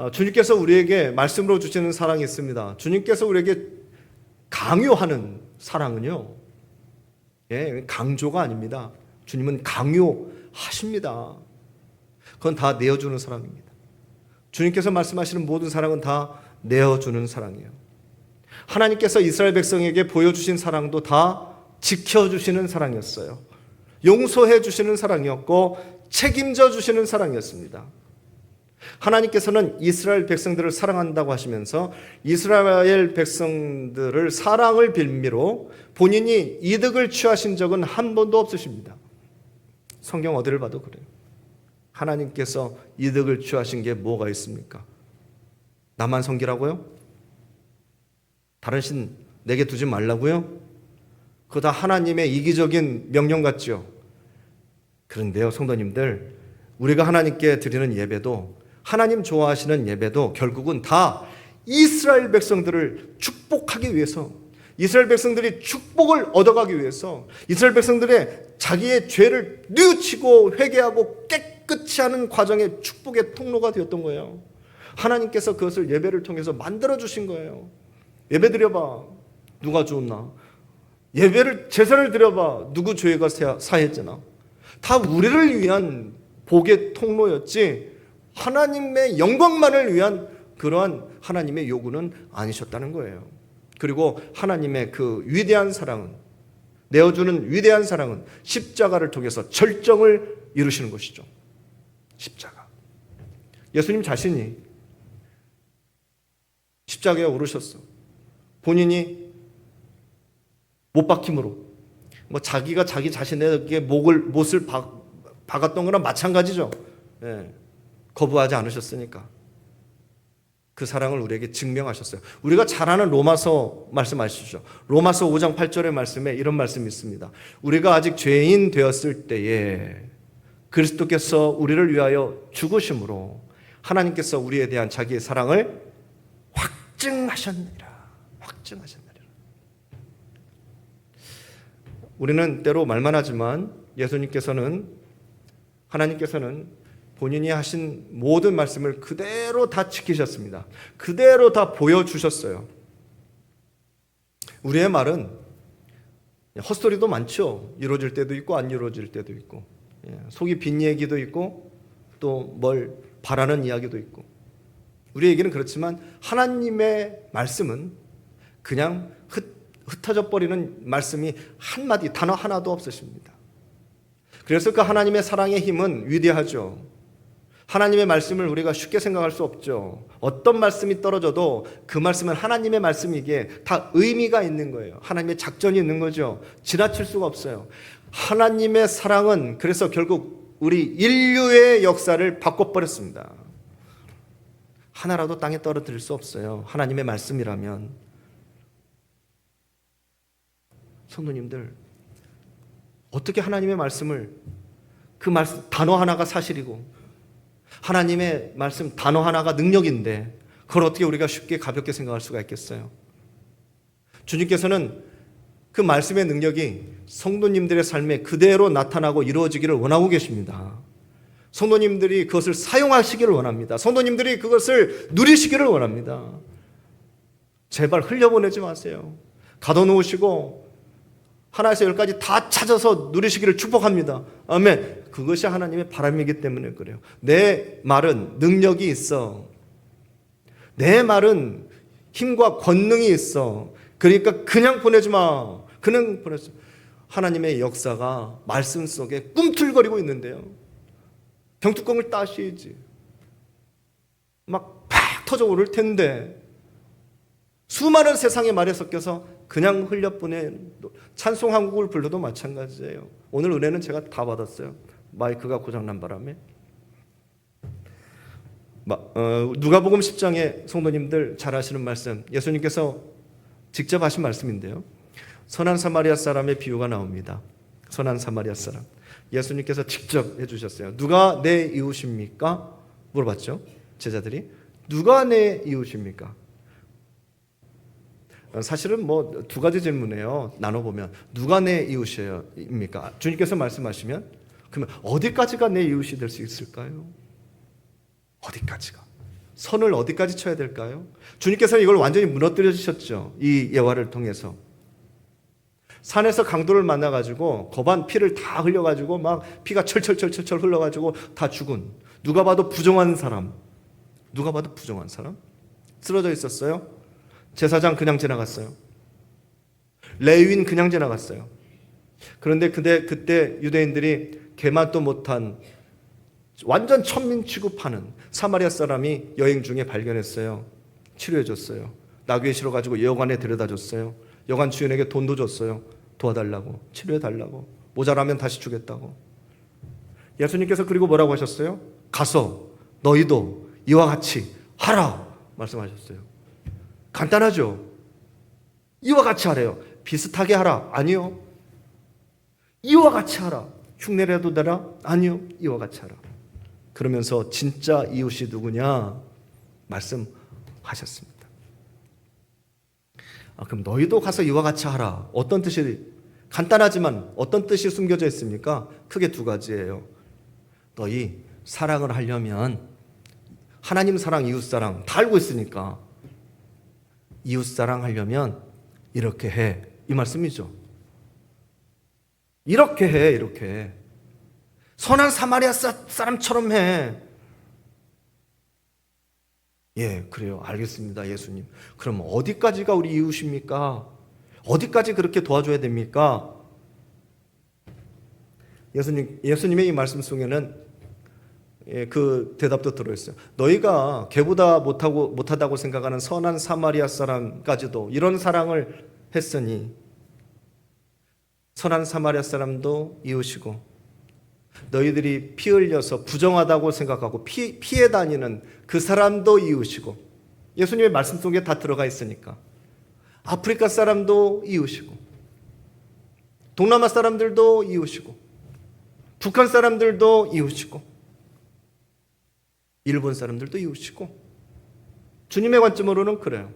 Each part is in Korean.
아, 주님께서 우리에게 말씀으로 주시는 사랑이 있습니다. 주님께서 우리에게 강요하는 사랑은요, 예, 강조가 아닙니다. 주님은 강요하십니다. 그건 다 내어주는 사랑입니다. 주님께서 말씀하시는 모든 사랑은 다 내어주는 사랑이에요. 하나님께서 이스라엘 백성에게 보여주신 사랑도 다 지켜주시는 사랑이었어요. 용서해 주시는 사랑이었고 책임져 주시는 사랑이었습니다. 하나님께서는 이스라엘 백성들을 사랑한다고 하시면서 이스라엘 백성들을 사랑을 빌미로 본인이 이득을 취하신 적은 한 번도 없으십니다. 성경 어디를 봐도 그래요. 하나님께서 이득을 취하신 게 뭐가 있습니까? 나만 섬기라고요? 다른 신 내게 두지 말라고요? 그거 다 하나님의 이기적인 명령 같죠? 그런데요, 성도님들, 우리가 하나님께 드리는 예배도 하나님 좋아하시는 예배도 결국은 다 이스라엘 백성들을 축복하기 위해서 이스라엘 백성들이 축복을 얻어가기 위해서 이스라엘 백성들의 자기의 죄를 뉘우치고 회개하고 깨끗이 하는 과정의 축복의 통로가 되었던 거예요. 하나님께서 그것을 예배를 통해서 만들어 주신 거예요. 예배 드려봐. 누가 좋나? 예배를 제사를 드려봐. 누구 죄가 사했잖아. 다 우리를 위한 복의 통로였지 하나님의 영광만을 위한 그러한 하나님의 요구는 아니셨다는 거예요. 그리고 하나님의 그 위대한 사랑은 내어주는 위대한 사랑은 십자가를 통해서 절정을 이루시는 것이죠. 십자가. 예수님 자신이 십자가에 오르셨어. 본인이 못 박힘으로 뭐 자기가 자기 자신에게 목을 못을 박, 박았던 거랑 마찬가지죠. 예. 거부하지 않으셨으니까 그 사랑을 우리에게 증명하셨어요. 우리가 잘 아는 로마서 말씀하시죠. 로마서 5장 8절의 말씀에 이런 말씀이 있습니다. 우리가 아직 죄인 되었을 때에 그리스도께서 우리를 위하여 죽으심으로 하나님께서 우리에 대한 자기의 사랑을 확증하셨느니라. 확증하셨느니라. 우리는 때로 말만 하지만 예수님께서는 하나님께서는 본인이 하신 모든 말씀을 그대로 다 지키셨습니다. 그대로 다 보여주셨어요. 우리의 말은 헛소리도 많죠. 이루어질 때도 있고 안 이루어질 때도 있고 예, 속이 빈 얘기도 있고 또 뭘 바라는 이야기도 있고 우리 얘기는 그렇지만 하나님의 말씀은 그냥 흩, 흩어져 버리는 말씀이 한마디 단어 하나도 없으십니다. 그래서 그 하나님의 사랑의 힘은 위대하죠. 하나님의 말씀을 우리가 쉽게 생각할 수 없죠. 어떤 말씀이 떨어져도 그 말씀은 하나님의 말씀이기에 다 의미가 있는 거예요. 하나님의 작전이 있는 거죠. 지나칠 수가 없어요. 하나님의 사랑은 그래서 결국 우리 인류의 역사를 바꿔버렸습니다. 하나라도 땅에 떨어뜨릴 수 없어요. 하나님의 말씀이라면. 성도님들, 어떻게 하나님의 말씀을 그 말씀, 단어 하나가 사실이고 하나님의 말씀 단어 하나가 능력인데 그걸 어떻게 우리가 쉽게 가볍게 생각할 수가 있겠어요? 주님께서는 그 말씀의 능력이 성도님들의 삶에 그대로 나타나고 이루어지기를 원하고 계십니다. 성도님들이 그것을 사용하시기를 원합니다. 성도님들이 그것을 누리시기를 원합니다. 제발 흘려보내지 마세요. 가둬놓으시고 하나에서 열까지 다 찾아서 누리시기를 축복합니다. 아멘. 그것이 하나님의 바람이기 때문에 그래요. 내 말은 능력이 있어. 내 말은 힘과 권능이 있어. 그러니까 그냥 보내지 마. 그냥 보내지 하나님의 역사가 말씀 속에 꿈틀거리고 있는데요. 병뚜껑을 따셔야지. 막 팍 터져 오를 텐데 수많은 세상의 말에 섞여서 그냥 흘려보낸 찬송 한 곡을 불러도 마찬가지예요. 오늘 은혜는 제가 다 받았어요. 마이크가 고장난 바람에. 어, 누가복음 10장의 성도님들 잘 아시는 말씀. 예수님께서 직접 하신 말씀인데요. 선한 사마리아 사람의 비유가 나옵니다. 선한 사마리아 사람. 예수님께서 직접 해주셨어요. 누가 내 이웃입니까? 물어봤죠. 제자들이. 누가 내 이웃입니까? 사실은 뭐 두 가지 질문이에요. 나눠보면 누가 내 이웃입니까? 주님께서 말씀하시면 그러면 어디까지가 내 이웃이 될 수 있을까요? 어디까지가? 선을 어디까지 쳐야 될까요? 주님께서는 이걸 완전히 무너뜨려 주셨죠. 이 예화를 통해서. 산에서 강도를 만나 가지고 거반 피를 다 흘려 가지고 막 피가 철철철철철 흘러 가지고 다 죽은 누가 봐도 부정한 사람. 누가 봐도 부정한 사람? 쓰러져 있었어요. 제사장 그냥 지나갔어요. 레위인 그냥 지나갔어요. 그런데 그때 그때 유대인들이 개만도 못한 완전 천민 취급하는 사마리아 사람이 여행 중에 발견했어요. 치료해 줬어요. 나귀에 실어 가지고 여관에 데려다 줬어요. 여관 주인에게 돈도 줬어요. 도와달라고 치료해 달라고 모자라면 다시 주겠다고. 예수님께서 그리고 뭐라고 하셨어요? 가서 너희도 이와 같이 하라 말씀하셨어요. 간단하죠. 이와 같이 하래요. 비슷하게 하라 아니요. 이와 같이 하라. 흉내라도 내라 아니요. 이와 같이 하라. 그러면서 진짜 이웃이 누구냐 말씀하셨습니다. 아, 그럼 너희도 가서 이와 같이 하라. 어떤 뜻이 간단하지만 어떤 뜻이 숨겨져 있습니까? 크게 두 가지예요. 너희 사랑을 하려면 하나님 사랑, 이웃 사랑 다 알고 있으니까 이웃 사랑 하려면 이렇게 해. 이 말씀이죠. 이렇게 해, 이렇게. 선한 사마리아 사- 사람처럼 해. 예, 그래요. 알겠습니다, 예수님. 그럼 어디까지가 우리 이웃입니까? 어디까지 그렇게 도와줘야 됩니까? 예수님, 예수님의 이 말씀 속에는 예, 그 대답도 들어있어요. 너희가 개보다 못하고 못하다고 생각하는 선한 사마리아 사람까지도 이런 사랑을 했으니 선한 사마리아 사람도 이웃이고 너희들이 피 흘려서 부정하다고 생각하고 피, 피해 다니는 그 사람도 이웃이고 예수님의 말씀 속에 다 들어가 있으니까 아프리카 사람도 이웃이고 동남아 사람들도 이웃이고 북한 사람들도 이웃이고 일본 사람들도 이웃이고 주님의 관점으로는 그래요.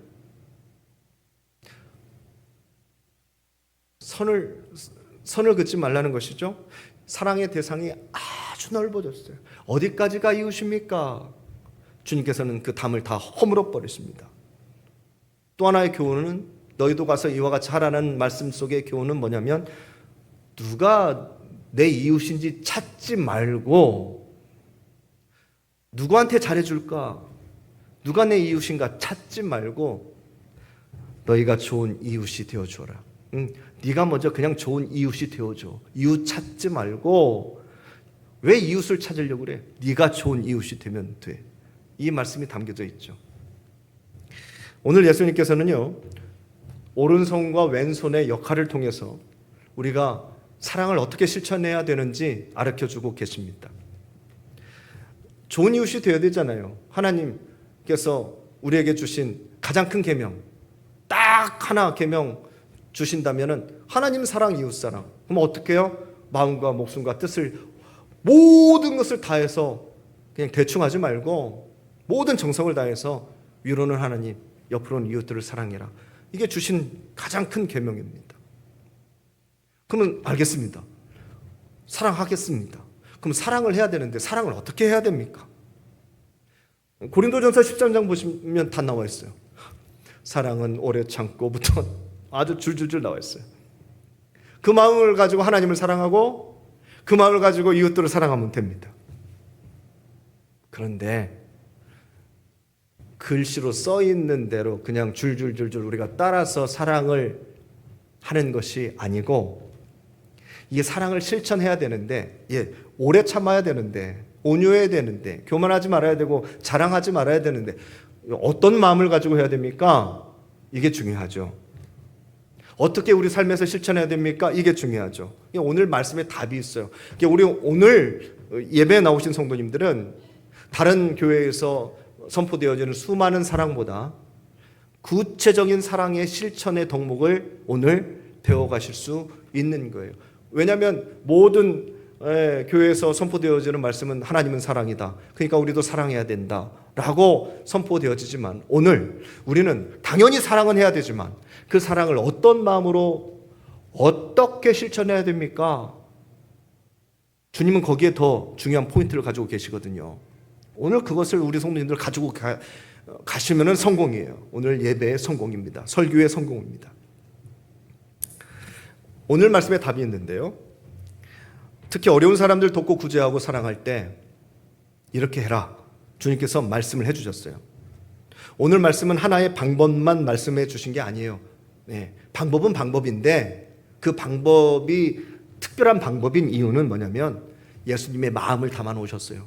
선을 선을 긋지 말라는 것이죠. 사랑의 대상이 아주 넓어졌어요. 어디까지가 이웃입니까? 주님께서는 그 담을 다 허물어 버리십니다. 또 하나의 교훈은 너희도 가서 이와 같이 하라는 말씀 속의 교훈은 뭐냐면 누가 내 이웃인지 찾지 말고 누구한테 잘해줄까? 누가 내 이웃인가 찾지 말고 너희가 좋은 이웃이 되어주어라. 응, 네가 먼저 그냥 좋은 이웃이 되어줘. 이웃 찾지 말고 왜 이웃을 찾으려고 그래? 네가 좋은 이웃이 되면 돼. 이 말씀이 담겨져 있죠. 오늘 예수님께서는요 오른손과 왼손의 역할을 통해서 우리가 사랑을 어떻게 실천해야 되는지 알려주고 계십니다. 좋은 이웃이 되어야 되잖아요. 하나님께서 우리에게 주신 가장 큰 계명 딱 하나 계명 주신다면은 하나님 사랑 이웃 사랑. 그럼 어떻게 해요? 마음과 목숨과 뜻을 모든 것을 다해서 그냥 대충 하지 말고 모든 정성을 다해서 위로는 하나님, 옆으로는 이웃들을 사랑해라. 이게 주신 가장 큰 계명입니다. 그러면 알겠습니다. 사랑하겠습니다. 그럼 사랑을 해야 되는데 사랑을 어떻게 해야 됩니까? 고린도전서 13장 보시면 다 나와 있어요. 사랑은 오래 참고부터 아주 줄줄줄 나와 있어요. 그 마음을 가지고 하나님을 사랑하고 그 마음을 가지고 이웃들을 사랑하면 됩니다. 그런데 글씨로 써 있는 대로 그냥 줄줄줄줄 우리가 따라서 사랑을 하는 것이 아니고 이 사랑을 실천해야 되는데 예, 오래 참아야 되는데 온유해야 되는데 교만하지 말아야 되고 자랑하지 말아야 되는데 어떤 마음을 가지고 해야 됩니까? 이게 중요하죠. 어떻게 우리 삶에서 실천해야 됩니까? 이게 중요하죠. 오늘 말씀에 답이 있어요. 우리 오늘 예배에 나오신 성도님들은 다른 교회에서 선포되어지는 수많은 사랑보다 구체적인 사랑의 실천의 덕목을 오늘 배워가실 수 있는 거예요. 왜냐하면 모든 예, 교회에서 선포되어지는 말씀은 하나님은 사랑이다. 그러니까 우리도 사랑해야 된다. 라고 선포되어지지만 오늘 우리는 당연히 사랑은 해야 되지만 그 사랑을 어떤 마음으로 어떻게 실천해야 됩니까? 주님은 거기에 더 중요한 포인트를 가지고 계시거든요. 오늘 그것을 우리 성도님들 가지고 가, 가시면 성공이에요. 오늘 예배의 성공입니다. 설교의 성공입니다. 오늘 말씀에 답이 있는데요. 특히 어려운 사람들 돕고 구제하고 사랑할 때 이렇게 해라. 주님께서 말씀을 해주셨어요. 오늘 말씀은 하나의 방법만 말씀해 주신 게 아니에요. 네, 방법은 방법인데 그 방법이 특별한 방법인 이유는 뭐냐면 예수님의 마음을 담아 놓으셨어요.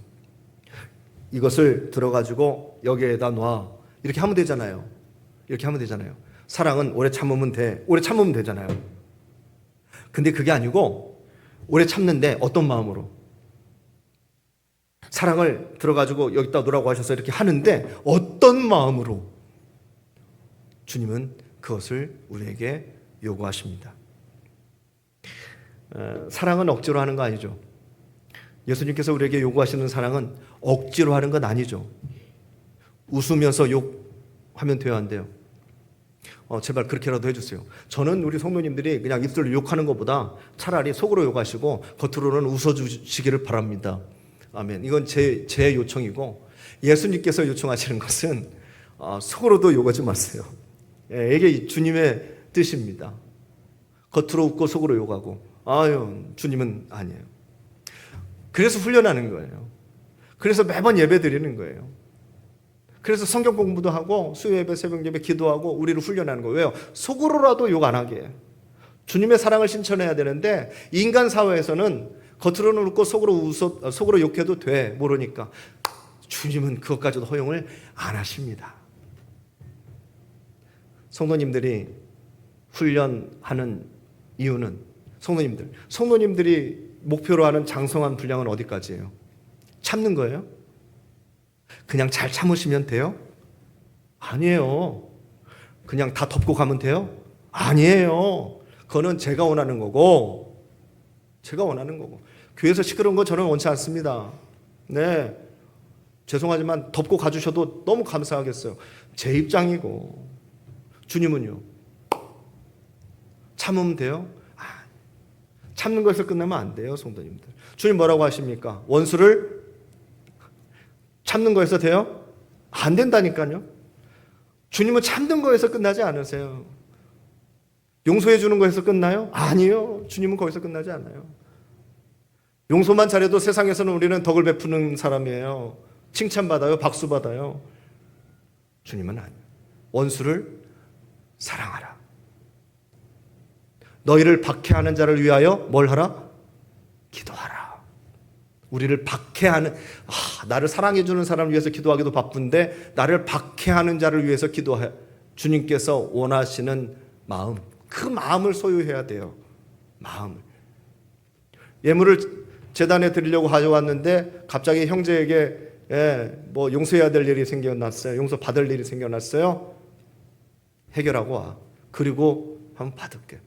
이것을 들어가지고 여기에다 놔. 이렇게 하면 되잖아요. 이렇게 하면 되잖아요. 사랑은 오래 참으면 돼. 오래 참으면 되잖아요. 근데 그게 아니고 오래 참는데 어떤 마음으로? 사랑을 들어가지고 여기다 놓으라고 하셔서 이렇게 하는데 어떤 마음으로? 주님은 그것을 우리에게 요구하십니다. 어, 사랑은 억지로 하는 거 아니죠. 예수님께서 우리에게 요구하시는 사랑은 억지로 하는 건 아니죠. 웃으면서 욕하면 안 돼요? 어, 제발 그렇게라도 해주세요. 저는 우리 성도님들이 그냥 입술로 욕하는 것보다 차라리 속으로 욕하시고 겉으로는 웃어주시기를 바랍니다. 아멘. 이건 제, 제 요청이고 예수님께서 요청하시는 것은 어, 속으로도 욕하지 마세요. 예, 이게 주님의 뜻입니다. 겉으로 웃고 속으로 욕하고 아유 주님은 아니에요. 그래서 훈련하는 거예요. 그래서 매번 예배 드리는 거예요. 그래서 성경 공부도 하고 수요 예배, 새벽 예배 기도하고 우리를 훈련하는 거예요. 왜요? 속으로라도 욕 안 하게. 주님의 사랑을 신천해야 되는데 인간 사회에서는 겉으로는 웃고 속으로 웃어 속으로 욕해도 돼 모르니까 주님은 그것까지도 허용을 안 하십니다. 성도님들이 훈련하는 이유는 성도님들 성도님들이 목표로 하는 장성한 분량은 어디까지예요? 참는 거예요? 그냥 잘 참으시면 돼요? 아니에요. 그냥 다 덮고 가면 돼요? 아니에요. 그거는 제가 원하는 거고, 제가 원하는 거고. 교회에서 시끄러운 거 저는 원치 않습니다. 네. 죄송하지만 덮고 가주셔도 너무 감사하겠어요. 제 입장이고. 주님은요? 참으면 돼요? 아, 참는 것에서 끝나면 안 돼요, 성도님들. 주님 뭐라고 하십니까? 원수를 참는 거에서 돼요? 안 된다니까요. 주님은 참는 거에서 끝나지 않으세요. 용서해 주는 거에서 끝나요? 아니요. 주님은 거기서 끝나지 않아요. 용서만 잘해도 세상에서는 우리는 덕을 베푸는 사람이에요. 칭찬받아요. 박수 받아요. 주님은 아니에요. 원수를 사랑하라. 너희를 박해하는 자를 위하여 뭘 하라? 기도하라. 우리를 박해하는 아, 나를 사랑해 주는 사람을 위해서 기도하기도 바쁜데 나를 박해하는 자를 위해서 기도해 주님께서 원하시는 마음 그 마음을 소유해야 돼요. 마음을 예물을 재단에 드리려고 가져왔는데 갑자기 형제에게 예, 뭐 용서해야 될 일이 생겨났어요. 용서 받을 일이 생겨났어요. 해결하고 와. 그리고 한번 받을게.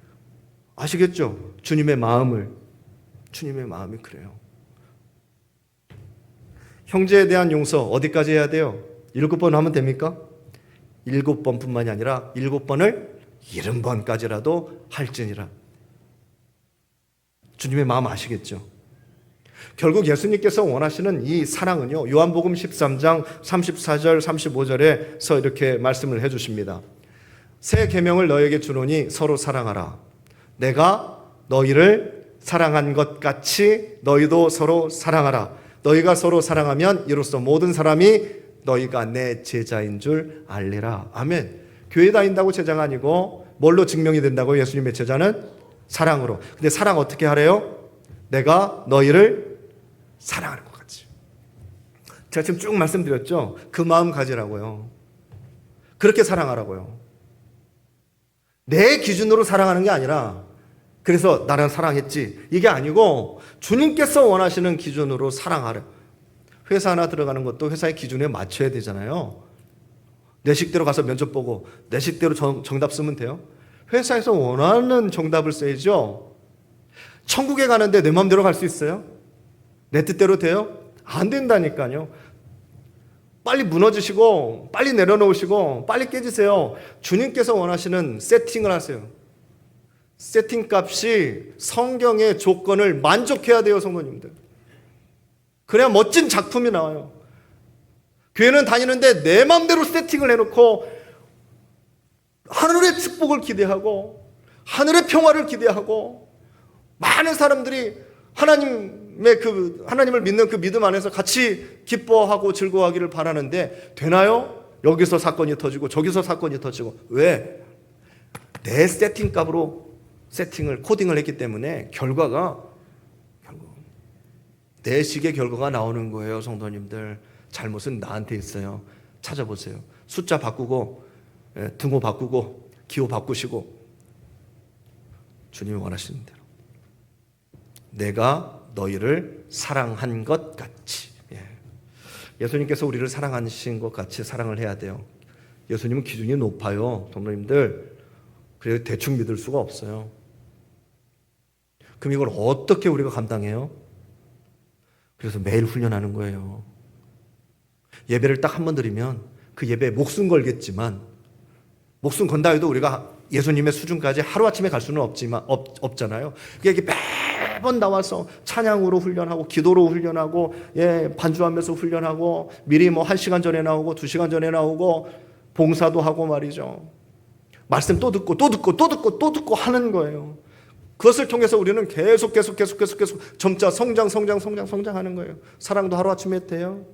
아시겠죠? 주님의 마음을 주님의 마음이 그래요. 형제에 대한 용서 어디까지 해야 돼요? 일곱 번 하면 됩니까? 일곱 번뿐만이 아니라 일곱 번을 일흔 번까지라도 할지니라. 주님의 마음 아시겠죠? 결국 예수님께서 원하시는 이 사랑은요. 요한복음 13장 34절 35절에서 이렇게 말씀을 해 주십니다. 새 계명을 너에게 주노니 서로 사랑하라. 내가 너희를 사랑한 것 같이 너희도 서로 사랑하라. 너희가 서로 사랑하면 이로써 모든 사람이 너희가 내 제자인 줄 알리라. 아멘. 교회 다닌다고 제자가 아니고 뭘로 증명이 된다고 예수님의 제자는 사랑으로. 근데 사랑 어떻게 하래요? 내가 너희를 사랑하는 것 같이. 제가 지금 쭉 말씀드렸죠. 그 마음 가지라고요. 그렇게 사랑하라고요. 내 기준으로 사랑하는 게 아니라 그래서 나는 사랑했지. 이게 아니고 주님께서 원하시는 기준으로 사랑하려. 회사 하나 들어가는 것도 회사의 기준에 맞춰야 되잖아요. 내 식대로 가서 면접 보고 내 식대로 정, 정답 쓰면 돼요? 회사에서 원하는 정답을 써야죠. 천국에 가는데 내 마음대로 갈 수 있어요? 내 뜻대로 돼요? 안 된다니까요. 빨리 무너지시고 빨리 내려놓으시고 빨리 깨지세요. 주님께서 원하시는 세팅을 하세요. 세팅 값이 성경의 조건을 만족해야 돼요, 성도님들. 그래야 멋진 작품이 나와요. 교회는 다니는데 내 마음대로 세팅을 해놓고 하늘의 축복을 기대하고 하늘의 평화를 기대하고 많은 사람들이 하나님의 그 하나님을 믿는 그 믿음 안에서 같이 기뻐하고 즐거워하기를 바라는데 되나요? 여기서 사건이 터지고 저기서 사건이 터지고 왜? 내 세팅 값으로 세팅을 코딩을 했기 때문에 결과가 결국 내 식의 결과가 나오는 거예요, 성도님들. 잘못은 나한테 있어요. 찾아보세요. 숫자 바꾸고 예, 등호 바꾸고 기호 바꾸시고 주님이 원하시는 대로 내가 너희를 사랑한 것 같이 예. 예수님께서 우리를 사랑하신 것 같이 사랑을 해야 돼요. 예수님은 기준이 높아요, 성도님들. 그래서 대충 믿을 수가 없어요. 그럼 이걸 어떻게 우리가 감당해요? 그래서 매일 훈련하는 거예요. 예배를 딱 한 번 드리면 그 예배에 목숨 걸겠지만 목숨 건다 해도 우리가 예수님의 수준까지 하루아침에 갈 수는 없지만 없, 없잖아요. 그게 매번 나와서 찬양으로 훈련하고 기도로 훈련하고 예, 반주하면서 훈련하고 미리 뭐한 시간 전에 나오고 두 시간 전에 나오고 봉사도 하고 말이죠. 말씀 또 듣고 또 듣고 또 듣고 또 듣고 하는 거예요. 그것을 통해서 우리는 계속 계속 계속 계속 계속 점차 성장 성장 성장 성장하는 거예요. 사랑도 하루아침에 돼요.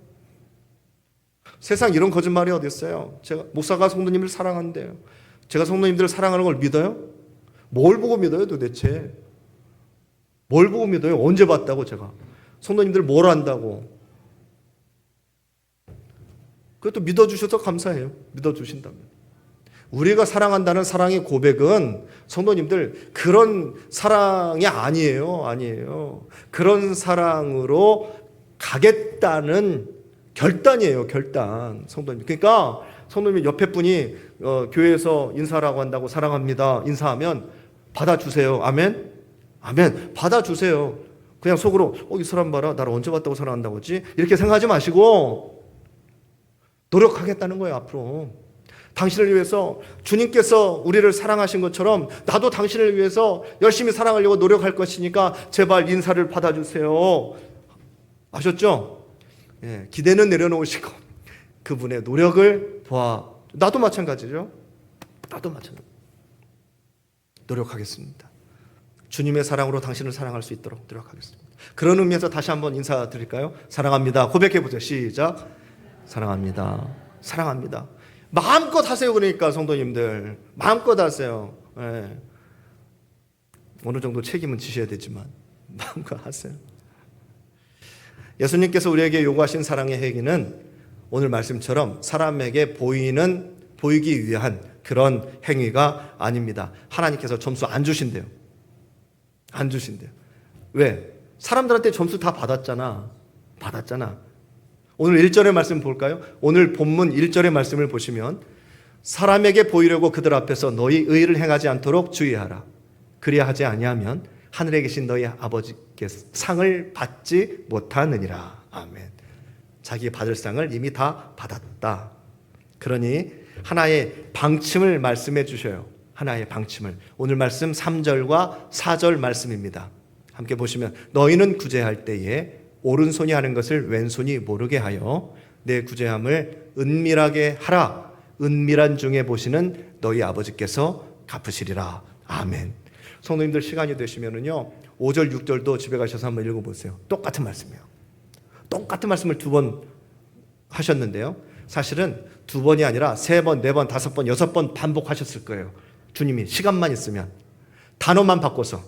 세상 이런 거짓말이 어디 있어요? 제가 목사가 성도님을 사랑한대요. 제가 성도님들을 사랑하는 걸 믿어요? 뭘 보고 믿어요, 도대체? 뭘 보고 믿어요? 언제 봤다고 제가? 성도님들 뭘 안다고? 그것도 믿어주셔서 감사해요. 믿어주신다면. 우리가 사랑한다는 사랑의 고백은 성도님들 그런 사랑이 아니에요. 아니에요. 그런 사랑으로 가겠다는 결단이에요. 결단. 성도님. 그러니까 성도님 옆에 분이 어, 교회에서 인사라고 한다고 사랑합니다. 인사하면 받아주세요. 아멘. 아멘. 받아주세요. 그냥 속으로 어, 이 사람 봐라. 나를 언제 봤다고 사랑한다고 하지? 이렇게 생각하지 마시고 노력하겠다는 거예요. 앞으로. 당신을 위해서 주님께서 우리를 사랑하신 것처럼 나도 당신을 위해서 열심히 사랑하려고 노력할 것이니까 제발 인사를 받아주세요. 아셨죠? 예, 기대는 내려놓으시고 그분의 노력을 보아 나도 마찬가지죠. 나도 마찬가지. 노력하겠습니다. 주님의 사랑으로 당신을 사랑할 수 있도록 노력하겠습니다. 그런 의미에서 다시 한번 인사드릴까요? 사랑합니다. 고백해 보세요. 시작. 사랑합니다. 사랑합니다. 마음껏 하세요. 그러니까 성도님들 마음껏 하세요. 예. 어느 정도 책임은 지셔야 되지만 마음껏 하세요. 예수님께서 우리에게 요구하신 사랑의 행위는 오늘 말씀처럼 사람에게 보이는 보이기 위한 그런 행위가 아닙니다. 하나님께서 점수 안 주신대요. 안 주신대요. 왜? 사람들한테 점수 다 받았잖아. 받았잖아. 오늘 1절의 말씀 볼까요? 오늘 본문 1절의 말씀을 보시면 사람에게 보이려고 그들 앞에서 너희 의를 행하지 않도록 주의하라. 그리야 하지 아니하면 하늘에 계신 너희 아버지께 상을 받지 못하느니라. 아멘. 자기 받을 상을 이미 다 받았다. 그러니 하나의 방침을 말씀해 주셔요. 하나의 방침을. 오늘 말씀 3절과 4절 말씀입니다. 함께 보시면 너희는 구제할 때에 오른손이 하는 것을 왼손이 모르게 하여 내 구제함을 은밀하게 하라. 은밀한 중에 보시는 너희 아버지께서 갚으시리라. 아멘. 성도님들 시간이 되시면은요. 5절 6절도 집에 가셔서 한번 읽어 보세요. 똑같은 말씀이에요. 똑같은 말씀을 두 번 하셨는데요. 사실은 두 번이 아니라 세 번, 네 번, 다섯 번, 여섯 번 반복하셨을 거예요. 주님이 시간만 있으면 단어만 바꿔서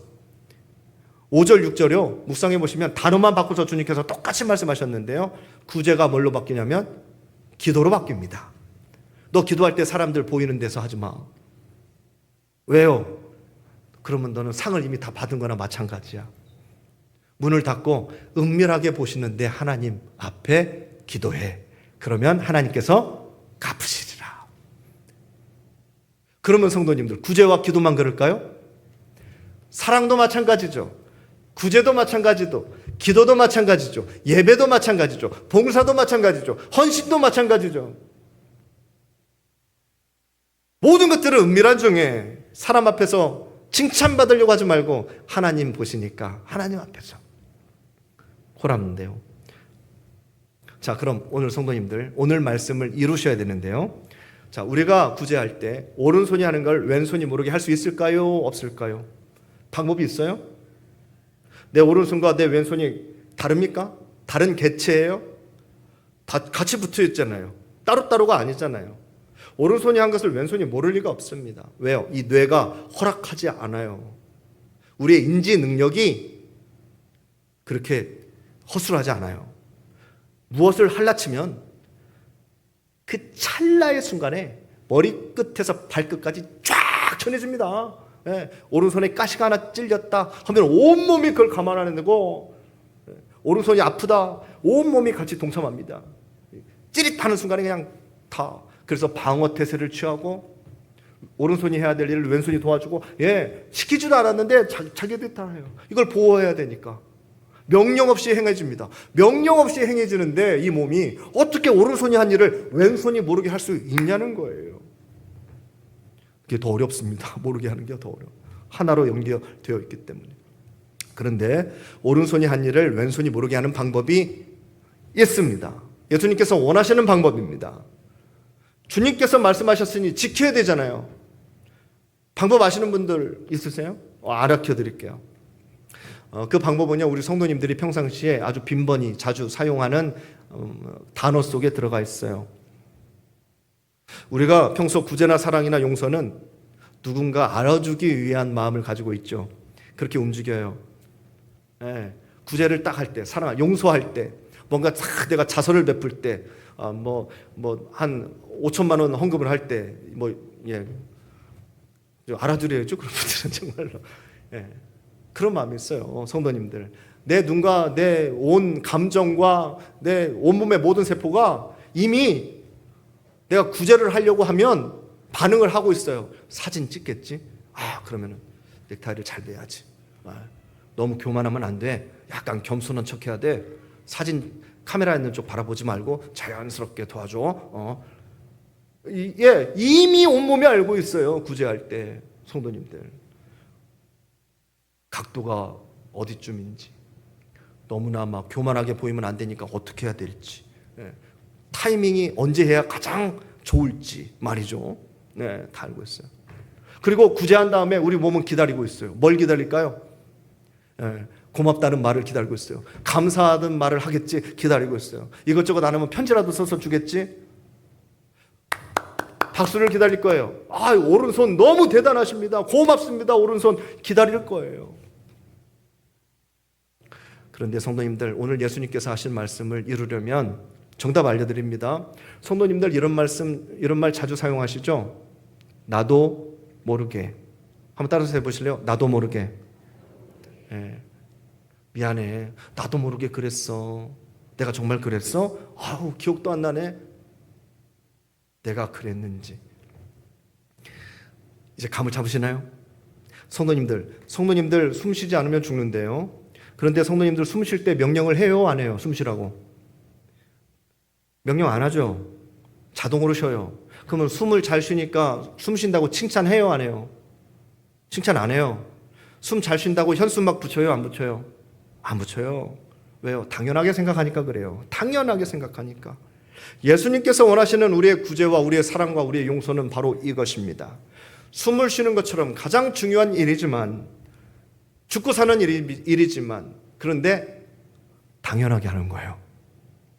5절, 6절요. 묵상해 보시면 단어만 바꿔서 주님께서 똑같이 말씀하셨는데요. 구제가 뭘로 바뀌냐면 기도로 바뀝니다. 너 기도할 때 사람들 보이는 데서 하지 마. 왜요? 그러면 너는 상을 이미 다 받은 거나 마찬가지야. 문을 닫고 은밀하게 보시는 내 하나님 앞에 기도해. 그러면 하나님께서 갚으시리라. 그러면 성도님들 구제와 기도만 그럴까요? 사랑도 마찬가지죠. 구제도 마찬가지도 기도도 마찬가지죠. 예배도 마찬가지죠. 봉사도 마찬가지죠. 헌신도 마찬가지죠. 모든 것들은 은밀한 중에 사람 앞에서 칭찬받으려고 하지 말고 하나님 보시니까 하나님 앞에서 호람는데요. 자, 그럼 오늘 성도님들 오늘 말씀을 이루셔야 되는데요. 자, 우리가 구제할 때 오른손이 하는 걸 왼손이 모르게 할 수 있을까요? 없을까요? 방법이 있어요? 내 오른손과 내 왼손이 다릅니까? 다른 개체예요? 다 같이 붙어 있잖아요. 따로따로가 아니잖아요. 오른손이 한 것을 왼손이 모를 리가 없습니다. 왜요? 이 뇌가 허락하지 않아요. 우리의 인지 능력이 그렇게 허술하지 않아요. 무엇을 할라치면 그 찰나의 순간에 머리끝에서 발끝까지 쫙 전해집니다. 예, 오른손에 가시가 하나 찔렸다 하면 온몸이 그걸 감안하는 거 예, 오른손이 아프다 온몸이 같이 동참합니다. 찌릿하는 순간에 그냥 다 그래서 방어 태세를 취하고 오른손이 해야 될 일을 왼손이 도와주고 예 시키지도 않았는데 자, 자기들이 다 해요. 이걸 보호해야 되니까 명령 없이 행해집니다. 명령 없이 행해지는데 이 몸이 어떻게 오른손이 한 일을 왼손이 모르게 할 수 있냐는 거예요. 그게 더 어렵습니다. 모르게 하는 게 더 어려워. 하나로 연결되어 있기 때문에. 그런데 오른손이 한 일을 왼손이 모르게 하는 방법이 있습니다. 예수님께서 원하시는 방법입니다. 주님께서 말씀하셨으니 지켜야 되잖아요. 방법 아시는 분들 있으세요? 어, 알아켜 드릴게요. 어, 그 방법은요, 우리 성도님들이 평상시에 아주 빈번히 자주 사용하는 음, 단어 속에 들어가 있어요. 우리가 평소 구제나 사랑이나 용서는 누군가 알아주기 위한 마음을 가지고 있죠. 그렇게 움직여요. 예, 구제를 딱 할 때, 사랑, 용서할 때, 뭔가 딱 내가 자선을 베풀 때, 아, 뭐, 뭐, 한 5천만 원 헌금을 할 때, 뭐, 예. 좀 알아들어야죠. 그런 분들은 정말로. 예. 그런 마음이 있어요. 성도님들. 내 눈과 내 온 감정과 내 온몸의 모든 세포가 이미 내가 구제를 하려고 하면 반응을 하고 있어요. 사진 찍겠지? 아, 그러면은 넥타이를 잘 매야지. 아, 너무 교만하면 안 돼. 약간 겸손한 척 해야 돼. 사진 카메라 있는 쪽 바라보지 말고 자연스럽게 도와줘. 어. 이, 예, 이미 온몸이 알고 있어요. 구제할 때 성도님들. 각도가 어디쯤인지 너무나 막 교만하게 보이면 안 되니까 어떻게 해야 될지 예. 타이밍이 언제 해야 가장 좋을지 말이죠. 네, 다 알고 있어요. 그리고 구제한 다음에 우리 몸은 기다리고 있어요. 뭘 기다릴까요? 예, 고맙다는 말을 기다리고 있어요. 감사하는 말을 하겠지 기다리고 있어요. 이것저것 안 하면 편지라도 써서 주겠지. 박수를 기다릴 거예요. 아, 오른손 너무 대단하십니다. 고맙습니다. 오른손 기다릴 거예요. 그런데 성도님들 오늘 예수님께서 하신 말씀을 이루려면 정답 알려드립니다. 성도님들 이런 말씀 이런 말 자주 사용하시죠? 나도 모르게 한번 따라서 해보실래요? 나도 모르게. 예. 미안해. 나도 모르게 그랬어. 내가 정말 그랬어? 아우 기억도 안 나네. 내가 그랬는지. 이제 감을 잡으시나요? 성도님들, 성도님들 숨 쉬지 않으면 죽는데요. 그런데 성도님들 숨 쉴 때 명령을 해요, 안 해요? 숨 쉬라고. 명령 안 하죠. 자동으로 쉬어요. 그러면 숨을 잘 쉬니까 숨 쉰다고 칭찬해요, 안 해요? 칭찬 안 해요. 숨 잘 쉰다고 현수 막 붙여요, 안 붙여요? 안 붙여요. 왜요? 당연하게 생각하니까 그래요. 당연하게 생각하니까. 예수님께서 원하시는 우리의 구제와 우리의 사랑과 우리의 용서는 바로 이것입니다. 숨을 쉬는 것처럼 가장 중요한 일이지만 죽고 사는 일이, 일이지만 그런데 당연하게 하는 거예요.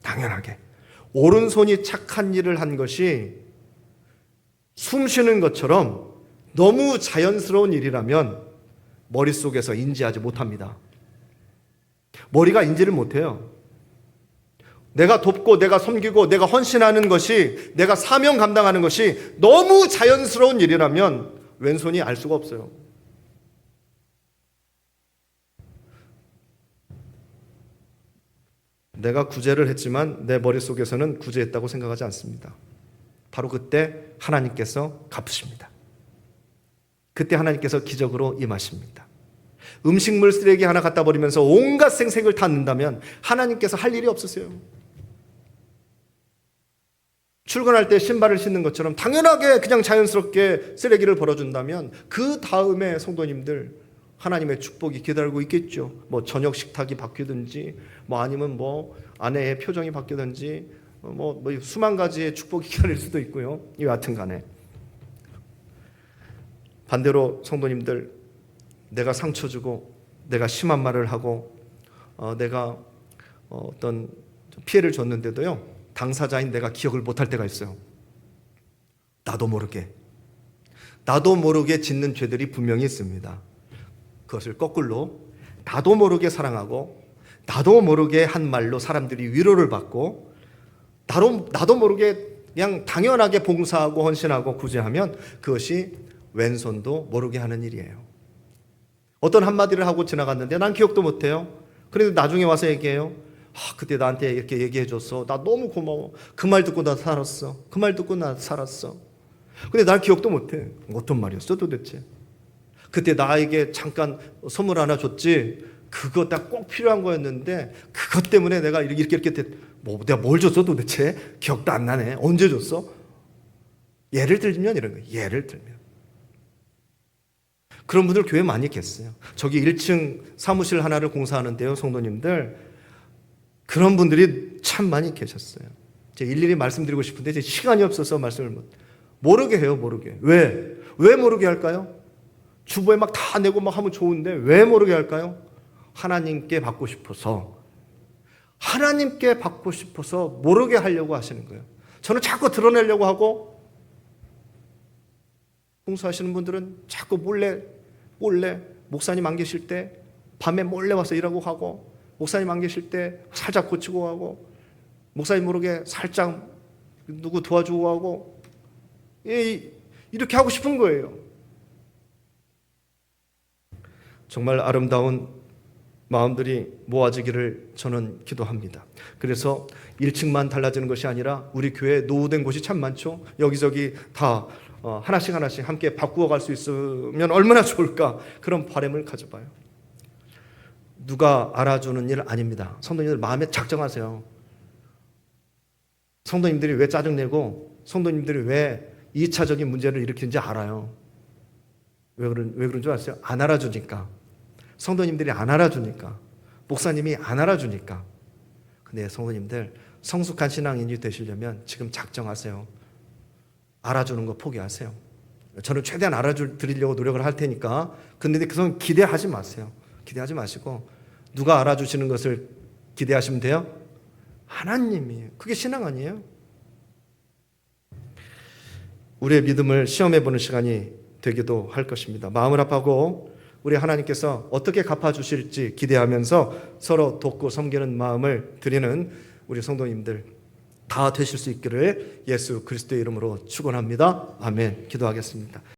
당연하게. 오른손이 착한 일을 한 것이 숨 쉬는 것처럼 너무 자연스러운 일이라면 머릿속에서 인지하지 못합니다. 머리가 인지를 못해요. 내가 돕고 내가 섬기고 내가 헌신하는 것이 내가 사명 감당하는 것이 너무 자연스러운 일이라면 왼손이 알 수가 없어요. 내가 구제를 했지만 내 머릿속에서는 구제했다고 생각하지 않습니다. 바로 그때 하나님께서 갚으십니다. 그때 하나님께서 기적으로 임하십니다. 음식물 쓰레기 하나 갖다 버리면서 온갖 생색을 다 넣는다면 하나님께서 할 일이 없으세요. 출근할 때 신발을 신는 것처럼 당연하게 그냥 자연스럽게 쓰레기를 벌어준다면 그 다음에 성도님들 하나님의 축복이 기다리고 있겠죠. 뭐 저녁 식탁이 바뀌든지 뭐 아니면 뭐 아내의 표정이 바뀌든지 어, 뭐, 뭐 수만 가지의 축복이 기다릴 수도 있고요. 이 같은 간에 반대로 성도님들 내가 상처 주고 내가 심한 말을 하고 어, 내가 어, 어떤 피해를 줬는데도요 당사자인 내가 기억을 못할 때가 있어요. 나도 모르게 나도 모르게 짓는 죄들이 분명히 있습니다. 그것을 거꾸로 나도 모르게 사랑하고 나도 모르게 한 말로 사람들이 위로를 받고 나도, 나도 모르게 그냥 당연하게 봉사하고 헌신하고 구제하면 그것이 왼손도 모르게 하는 일이에요. 어떤 한마디를 하고 지나갔는데 난 기억도 못해요. 그래도 나중에 와서 얘기해요. 아, 그때 나한테 이렇게 얘기해줬어. 나 너무 고마워. 그 말 듣고 나 살았어. 그 말 듣고 나 살았어. 근데 날 기억도 못해. 어떤 말이었어 도대체? 그때 나에게 잠깐 선물 하나 줬지. 그거 딱꼭 필요한 거였는데 그것 때문에 내가 이렇게 이렇게 이렇게 됐- 뭐 내가 뭘 줬어 도대체? 기억도 안 나네. 언제 줬어? 예를 들면 이런 거예요. 예를 들면. 그런 분들 교회 많이 계세요. 저기 1층 사무실 하나를 공사하는데요, 성도님들. 그런 분들이 참 많이 계셨어요. 제가 일일이 말씀드리고 싶은데 제 시간이 없어서 말씀을 못 모르게 해요, 모르게. 왜? 왜 모르게 할까요? 주부에 막 다 내고 막 하면 좋은데 왜 모르게 할까요? 하나님께 받고 싶어서 하나님께 받고 싶어서 모르게 하려고 하시는 거예요. 저는 자꾸 드러내려고 하고 봉사하시는 분들은 자꾸 몰래 몰래 목사님 안 계실 때 밤에 몰래 와서 일하고 하고 목사님 안 계실 때 살짝 고치고 하고 목사님 모르게 살짝 누구 도와주고 하고 이- 이렇게 하고 싶은 거예요. 정말 아름다운 마음들이 모아지기를 저는 기도합니다. 그래서 1층만 달라지는 것이 아니라 우리 교회 노후된 곳이 참 많죠. 여기저기 다 어, 하나씩 하나씩 함께 바꾸어 갈 수 있으면 얼마나 좋을까 그런 바람을 가져봐요. 누가 알아주는 일 아닙니다. 성도님들 마음에 작정하세요. 성도님들이 왜 짜증내고 성도님들이 왜 2차적인 문제를 일으키는지 알아요. 왜 그런 왜 그런 줄 아세요? 안 알아주니까. 성도님들이 안 알아주니까. 목사님이 안 알아주니까. 근데 성도님들 성숙한 신앙인이 되시려면 지금 작정하세요. 알아주는 거 포기하세요. 저는 최대한 알아드리려고 노력을 할 테니까. 근데 그건 기대하지 마세요. 기대하지 마시고 누가 알아주시는 것을 기대하시면 돼요? 하나님이에요. 그게 신앙 아니에요? 우리의 믿음을 시험해 보는 시간이 되기도 할 것입니다. 마음을 아파하고 우리 하나님께서 어떻게 갚아 주실지 기대하면서 서로 돕고 섬기는 마음을 드리는 우리 성도님들 다 되실 수 있기를 예수 그리스도의 이름으로 축원합니다. 아멘. 기도하겠습니다.